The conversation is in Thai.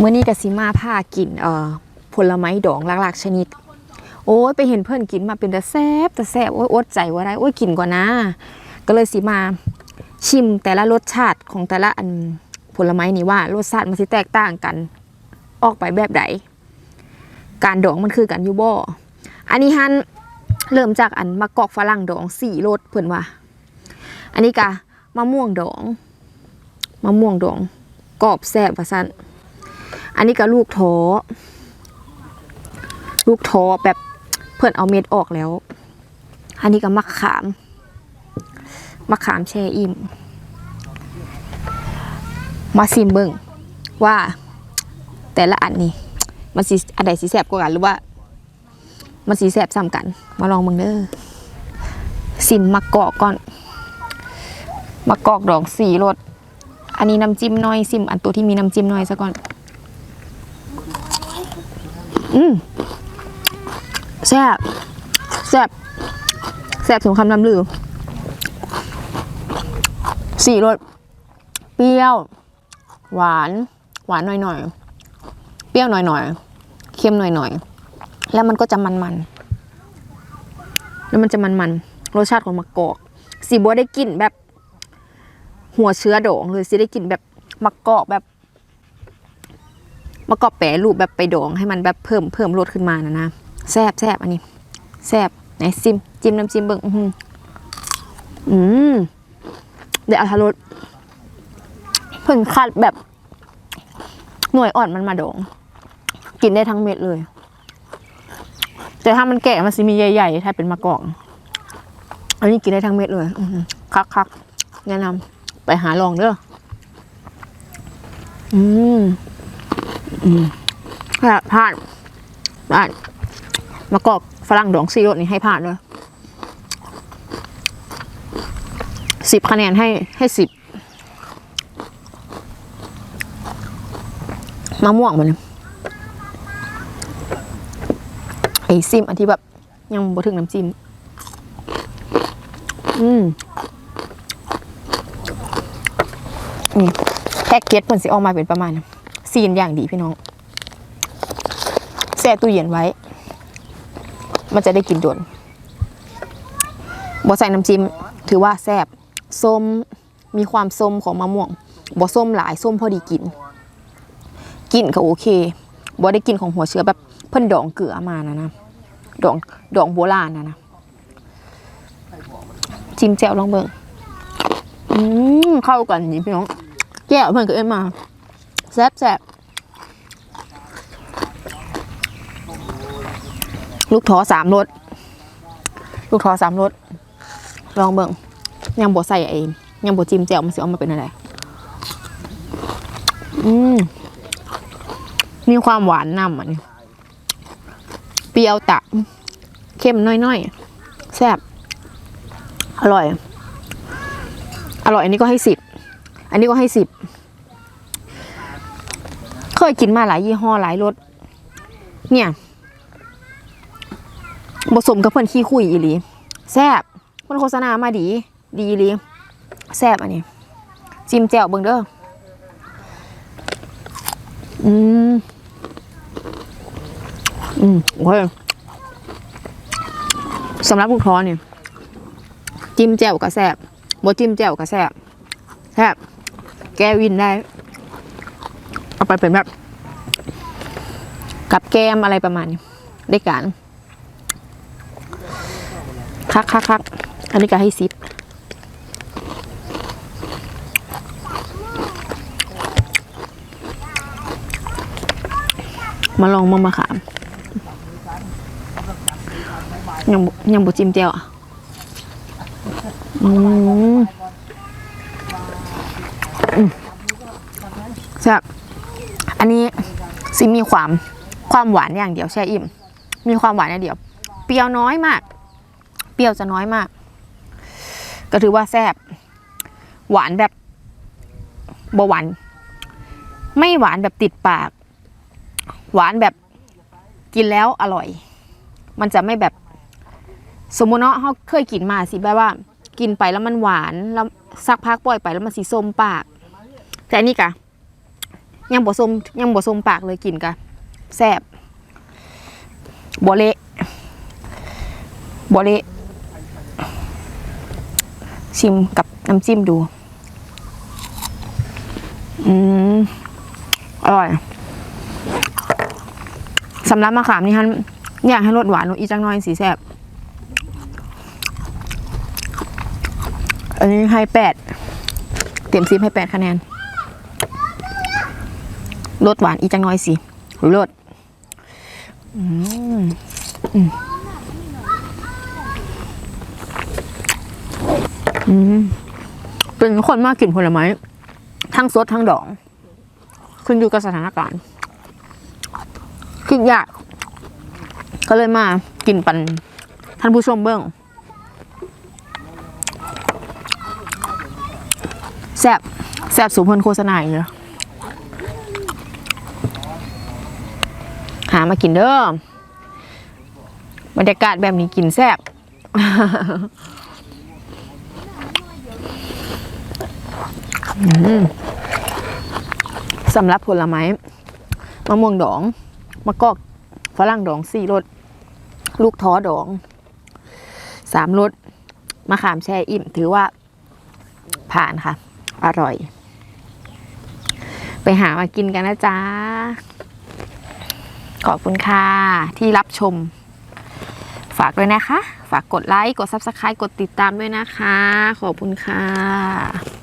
เมื้อนี้ก็สิมาพากินเอ่อผลไม้ดองหลากๆชนิด โอ้ยไปเห็นเพื่อนกินมาเป็นแต่แซ่บแต่แซ่บโอ้ยอดใจว่าได้โอ้ยกินก่อนนะ ก็เลยสิมาชิมแต่ละรสชาติของแต่ละอันผลไม้นี่ว่ารสชาติมันสิแตกต่างกัน ออกไปแบบใดการดองมันคือกันอยู่บ่อันนี้ฮันเริ่มจากอันมะกอกฝรั่งดองสี่รสเพื่อนว่า อันนี้กะมะม่วงดองมะม่วงดองกรอบแซ่บว่าซั่น อันนี้ก็ลูกท้อลูกท้อแบบเพื่อนเอาเม็ดออกแล้ว อันนี้ก็มะขามมะขามแช่อิ่ม มาซิมเบิงว่าแต่ละอันนี่มันสีอันใดสีแสบกว่ากันหรือว่า มันสีแสบซ้ำกัน มาลองเบิ่งเด้อซิมมะกอกก่อนมะกอกดองสีรสอันนี้น้ำจิ้มน้อยซิมอันตัวที่มีน้ำจิ้มน้อยซะก่อน อืมแซ่บแซ่บแซ่บสมคำนำลือสี่รสเปรี้ยว หวาน หวานหน่อยๆเปรี้ยวหน่อยๆเค็มหน่อยๆแล้วมันก็จะมันๆแล้วมันจะมันๆรสชาติของมะกอกสีบัวได้กลิ่นแบบ หัวเชื้อโด่งเลยสิได้กลิ่นแบบมะกอกแบบ มะกอกแปรรูปแบบไปดองให้มันแบบเพิ่มเพิ่มรสขึ้นมานะนะแซบแซบอันนี้แซบไหนซิมจิ้มน้ำจิ้มเบิ่งอืมเดี๋ยวเอาทารสเพิ่นคัดแบบหน่วยอ่อนมันมาดอง กินได้ทั้งเม็ดเลย แต่ถ้ามันแก่มันสิมีใหญ่ๆถ้าเป็นมะกอกอันนี้กินได้ทั้งเม็ดเลยคักคักแนะนำไปหาลองเด้ออืม พลาดพลาดพลาดมะกอกฝรั่งดองซีรสนี่ให้พลาดเลยสิบคะแนนให้ให้สิบมะม่วงมันไอซิมอันที่แบบ ยังบ่ถึงน้ำจิ้มอืมนี่แพ็กเกจเปิ่นสิออกมาเป็นประมาณนี้ ซีนอย่างดีพี่น้องแช่ตู้เย็นไว้ มันจะได้กินโดนบ่ใส่น้ำจิ้มถือว่าแซ่บส้มมีความส้มของมะม่วงบ่ส้มหลายส้มพอดีกินกินก็โอเคบ่ได้กินของหัวเชื้อแบบเพิ่นดองเกลือมานะนะดองดองโบราณนะนะจิ้มแจ่วลองเบิ่งอืมเข้ากันนี่พี่น้องแก้วเพิ่นก็เอ็นมา แซ่บแซ่บลูกท้อสามรสลูกท้อสามรสลองเบิ่งยังบดใส่ไอ้ยังบดจิ้มแจ่วมันสิออกมาเป็นอะไรอืมมีความหวานนำอะนี่เปรี้ยวตะเข้มน้อยๆแซ่บอร่อย อร่อยอันนี้ก็ให้สิบอันนี้ก็ให้สิบ เคยกินมาหลายยี่ห้อหลายรสเนี่ยผสมกับเพื่อนขี้คุยอีหลีแซบเพื่อนโฆษณามาดี ดีอีหลีแซบอันนี้จิมแจ่วเบิ่งเด้ออืมอืมโอเคสำหรับลูกท้อเนี่ยจิ้มแจ่วกับแซบบ่จิ้มแจ่วกับแซบแซบแกวินได้ เอาไปเป็นแบบ กับแก้มอะไรประมาณนี้ได้การคักคักคักอันนี้ก็ให้ซิปมาลองมามาขามยังบ่ยังบุจิมเจียวอะอืมแซ่บ อันนี้ซิมีความความหวานอย่างเดียวแช่อิ่ม มีความหวานอย่างเดียว เปรี้ยวน้อยมาก เปรี้ยวจะน้อยมาก ก็ถือว่าแซ่บหวานแบบเบาหวาน ไม่หวานแบบติดปาก หวานแบบกินแล้วอร่อย มันจะไม่แบบสมมุติเนาะเขาเคยกินมาสิแบบว่า กินไปแล้วมันหวานแล้วสักพักปล่อยไปแล้วมันสีส้มปาก แต่อันนี่กะ ยังบ่สมยังบ่สมปากเลยกินกะแซ่บบ่เละบ่เละชิมกับน้ำจิ้มดู อืม อร่อยสำหรับมะขามนี่ฮันอยากให้รสหวานลงอีกจังน้อยสีแซ่บอันนี้ให้แปดเต็มซิปให้แปดคะแนน รสหวานอีจังน้อยสิรสเป็นคนมากกลิ่นผลไม้ ทั้งสดทั้งดอง ขึ้นอยู่กับสถานการณ์คิดยาก ก็เลยมากินปันท่านผู้ชมเบิ้องแซบแซบสูงพนโฆษณาอีกเลย หามากินเด้อบรรยากาศแบบนี้กินแซ่บสำหรับผลไม้มะม่วงดองมะกอกฝรั่งดองสี่รสลูกท้อดองสามรสมะขามแช่อิ่ม ถือว่าผ่านค่ะ อร่อย ไปหามากินกันนะจ๊ะ ขอบคุณค่ะที่รับชม ฝากด้วยนะคะ ฝากกดไลค์ กด Subscribe กดติดตามด้วยนะคะ ขอบคุณค่ะ